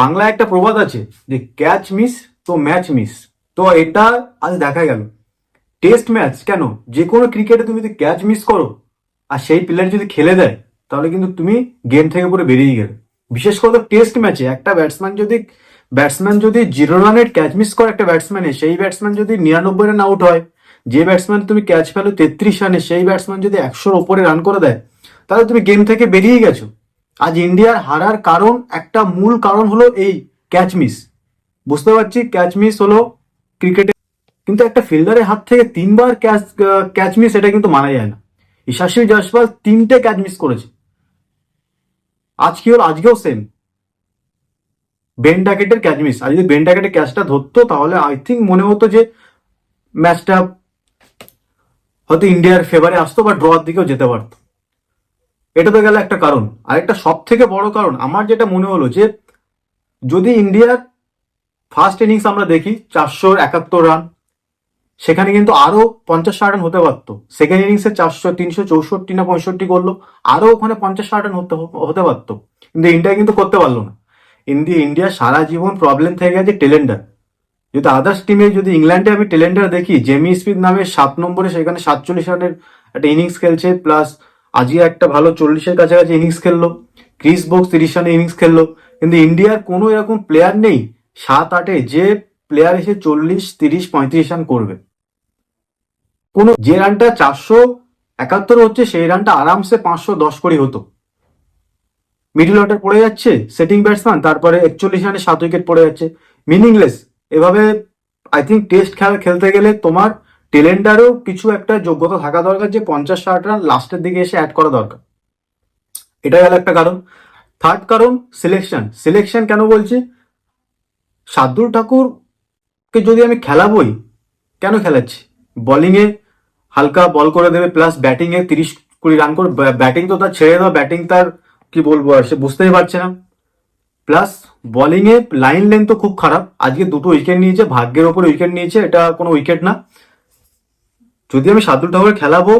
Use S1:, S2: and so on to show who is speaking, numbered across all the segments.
S1: বাংলায় একটা প্রবাদ আছে যে ক্যাচ মিস তো ম্যাচ মিস তো এটা আজ দেখা গেল। টেস্ট ম্যাচ কেন? যে কোনো ক্রিকেটে তুমি যদি ক্যাচ মিস করো, আর সেই প্লেয়ার যদি খেলে দেয়, তাহলে কিন্তু তুমি গেম থেকে পুরো বেরিয়ে গেলে। বিশেষ করে টেস্ট ম্যাচে একটা ব্যাটসম্যান যদি ব্যাটসম্যান যদি জিরো রানের ক্যাচ মিস করে একটা ব্যাটসম্যানে সেই ব্যাটসম্যান যদি নিরানব্বই রান আউট হয়, যে ব্যাটসম্যান তুমি ক্যাচ ফেলো তেত্রিশ রানে সেই ব্যাটসম্যান যদি একশোর ওপরে রান করে দেয়, তাহলে তুমি গেম থেকে বেরিয়ে গেছো। আজ ইন্ডিয়ার হারার কারণ, একটা মূল কারণ হলো এই ক্যাচ মিস বুঝতে পারছি ক্যাচ মিস হলো ক্রিকেটে কিন্তু একটা ফিল্ডারের হাত থেকে তিনবার ক্যাচ ক্যাচ মিস এটা কিন্তু মানা যায় না। ইশাশী জয়সওয়াল তিনটে ক্যাচ মিস করেছে। আজ কি হলো? আজকেও সেম বেন ডাকেটের ক্যাচ মিস আর যদি বেন ডাকেটের ক্যাচটা ধরতো, তাহলে আই থিঙ্ক মনে হতো যে ম্যাচটা হয়তো ইন্ডিয়ার ফেভারে আসতো বা ড্রর দিকেও যেতে পারতো। এটা তো গেল একটা কারণ। আর একটা সব থেকে বড় কারণ, আমার যেটা মনে হলো যে, যদি ইন্ডিয়ার ফার্স্ট ইনিংস আমরা দেখি চারশো একাত্তর রান সেখানে কিন্তু আরও পঞ্চাশ ষাট রান হতে পারতো। সেকেন্ড ইনিংসে চারশো, তিনশো চৌষট্টি না পঁয়ষট্টি করল, আরও ওখানে পঞ্চাশ ষাট রান হতে হতে পারতো। কিন্তু ইন্ডিয়া কিন্তু করতে পারল না। ইন্ডিয়া ইন্ডিয়া সারা জীবন প্রবলেম থেকে গেছে টেলেন্ডার যদি আদার্স টিমে যদি ইংল্যান্ডে আমি টেলেন্ডার দেখি জেমি স্মিথ নামে সাত নম্বরে সেখানে সাতচল্লিশ রানের একটা ইনিংস খেলছে প্লাস আজকে একটা ভালো চল্লিশের কাছাকাছি ইনিংস খেললো। ক্রিস বক্স তিরিশ রানের ইনিংস খেললো। কিন্তু ইন্ডিয়ার কোনো এরকম প্লেয়ার নেই, সাত, আটে যে প্লেয়ার এসে চল্লিশ, তিরিশ, পঁয়ত্রিশ রান করবে। কোনো যে রানটা চারশো একাত্তর হচ্ছে, সেই রানটা আরামসে পাঁচশো দশ করে হতো। মিডিল অর্ডার পড়ে যাচ্ছে সেটিং ব্যাটসম্যান তারপরে একচল্লিশ রানে সাত উইকেট পড়ে যাচ্ছে। মিনিংলেস এভাবে আই থিঙ্ক টেস্ট খেলা খেলতে গেলে তোমার টেলেন্টারও কিছু একটা যোগ্যতা থাকা দরকার, যে পঞ্চাশ ষাট রান লাস্টের দিকে এসে অ্যাড করা দরকার। এটা গেল একটা কারণ। থার্ড কারণ সিলেকশন সিলেকশন কেন বলছি? শার্দুল ঠাকুরকে যদি আমি খেলাবই, কেন খেলাচ্ছি? বোলিংয়ে হালকা বল করে দেবে প্লাস ব্যাটিংয়ে তিরিশ কুড়ি রান করে ব্যাটিং তো তার ছেড়ে দেওয়া ব্যাটিং তার কি বলব আর, সে বুঝতেই পারছে না। প্লাস বোলিংয়ে লাইন লেন্থ তো খুব খারাপ। আজকে দুটো উইকেট নিয়েছে, ভাগ্যের ওপরে উইকেট নিয়েছে, এটা কোনো উইকেট না। যদি আমি শার্দুল ঠাকুর খেলাবো,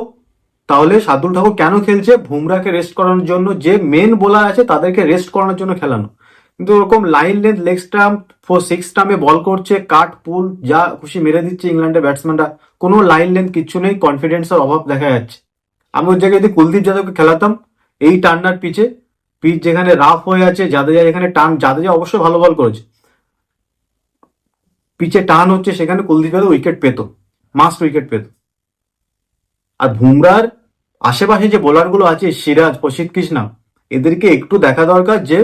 S1: তাহলে শার্দুল ঠাকুর কেন খেলছে? বুমরাকে রেস্ট করানোর জন্য যে মেন বোলার আছে, তাদেরকে রেস্ট করানোর জন্য খেলানো। কিন্তু ওরকম line length leg stump four six স্টাম্পে ball করছে কাট পুল যা খুশি মেরে দিচ্ছে ইংল্যান্ডের ব্যাটসম্যানরা কোনো লাইন লেন্থ কিচ্ছু নেই কনফিডেন্সের অভাব দেখা যাচ্ছে। আমি ওর জায়গায় যদি কুলদীপ যাদবকে খেলাতাম, এই টার্নার পিচে পিচ যেখানে রাফ হয়ে আছে, জাদেজা যেখানে টান, জাদেজা অবশ্যই ভালো বল করেছে। পিচে টান হচ্ছে, সেখানে কুলদীপ যাদব উইকেট পেত মাস্ট উইকেট পেত। আর বুমরার আশেপাশে যে বোলারগুলো আছে, সিরাজ, প্রসিদ্ধ কৃষ্ণা, এদেরকে একটু দেখা দরকার যে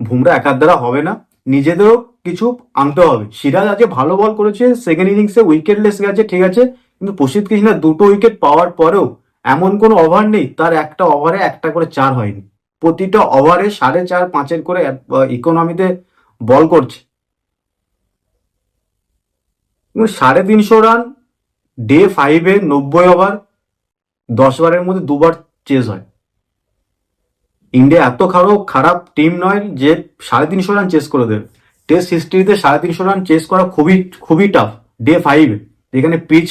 S1: বুমরা একার দ্বারা হবে না। নিজেদেরও কিছু আনতে হবে। সিরাজ আজকে ভালো বল করেছে সেকেন্ড ইনিংসে উইকেট লেস গেছে, ঠিক আছে, কিন্তু প্রসিদ্ধ কৃষ্ণা দুটো উইকেট পাওয়ার পরেও এমন কোনো ওভার নেই, তার একটা ওভারে একটা করে চার হয়নি। প্রতিটা ওভারে সাড়ে চার, পাঁচের করে ইকোনমিতে বল করছে। সাড়ে তিনশো রান ডে ফাইভে নব্বই ওভার দশ ওভারের মধ্যে দুবার চেস হয়। ইন্ডিয়া এত খারাপ খারাপ টিম নয় যে সাড়ে তিনশো রান চেস করে দেবে। টেস্ট হিস্ট্রিতে সাড়ে তিনশো রান চেস করা খুবই খুবই টাফ ডে ফাইভ যেখানে পিচ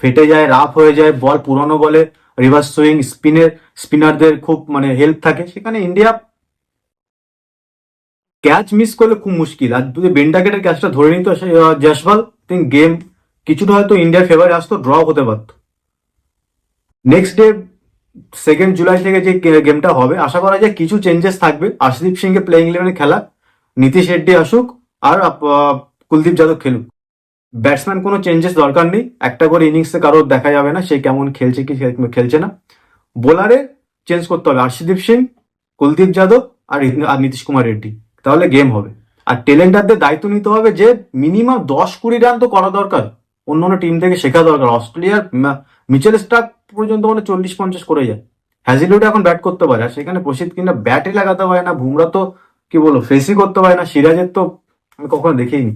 S1: ফেটে যায় রাফ হয়ে যায় বল পুরনো বলে রিভার্স সুইং স্পিনের স্পিনারদের খুব মানে হেল্প থাকে। সেখানে ইন্ডিয়া ক্যাচ মিস করলে খুব মুশকিল। আর যদি বেন্ডাকেটের ক্যাচটা ধরে নিত জয়সওয়াল থিঙ্ক গেম কিছুটা হয়তো ইন্ডিয়ার ফেভারে আসতো ড্র হতে পারত। নেক্সট ডে সেকেন্ড জুলাই থেকে যে গেমটা হবে, আশা করা যায় কিছু চেঞ্জেস থাকবে। আশদীপ সিংকে প্লেইং ইলেভেনে খেলা, নীতিশ রেড্ডি আসুক, আর কুলদীপ যাদব খেলুক। ব্যাটসম্যান কোনো চেঞ্জেস দরকার নেই। একটা করে ইনিংসে কারোর দেখা যাবে না, সে কেমন খেলছে কি খেলছে না। বোলারে চেঞ্জ করতে হবে। আর্শদীপ সিং, কুলদীপ যাদব আর আর নীতিশ কুমার রেড্ডি। তাহলে গেম হবে। আর টেলেন্ডারদের দায়িত্ব নিতে হবে যে মিনিমাম দশ কুড়ি রান তো করা দরকার। অন্য অন্য টিম থেকে শেখা দরকার। অস্ট্রেলিয়ার মিচেল স্টার্ক পর্যন্ত মানে চল্লিশ পঞ্চাশ করে যায়। হ্যাজিলুড এখন ব্যাট করতে পারে। আর সেখানে প্রসিদ্ধ কিনা ব্যাটে লাগাতে পারে না, বুমরা তো, কি বলব ফেসই করতে পারে না, সিরাজের তো আমি কখনো দেখিনি।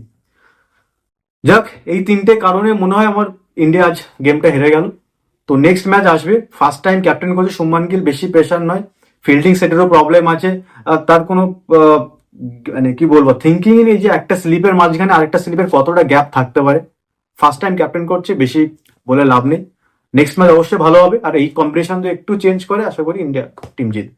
S1: যাক, এই তিনটে কারণে মনে হয় আমার ইন্ডিয়া আজ গেমটা হেরে গেল। তো নেক্সট ম্যাচ আসবে। ফার্স্ট টাইম ক্যাপ্টেন করছে সুমান গিল, বেশি প্রেশার নয়। ফিল্ডিং সেটেরও প্রবলেম আছে। আর তার কোনো মানে কি বলব থিঙ্কিং নেই যে একটা স্লিপের মাঝখানে আরেকটা স্লিপের কতটা গ্যাপ থাকতে পারে। ফার্স্ট টাইম ক্যাপ্টেন করছে, বেশি বলে লাভ নেই। নেক্সট ম্যাচ অবশ্যই ভালো হবে, আর এই কম্পিটিশন তো একটু চেঞ্জ করে, আশা করি ইন্ডিয়া টিম জিত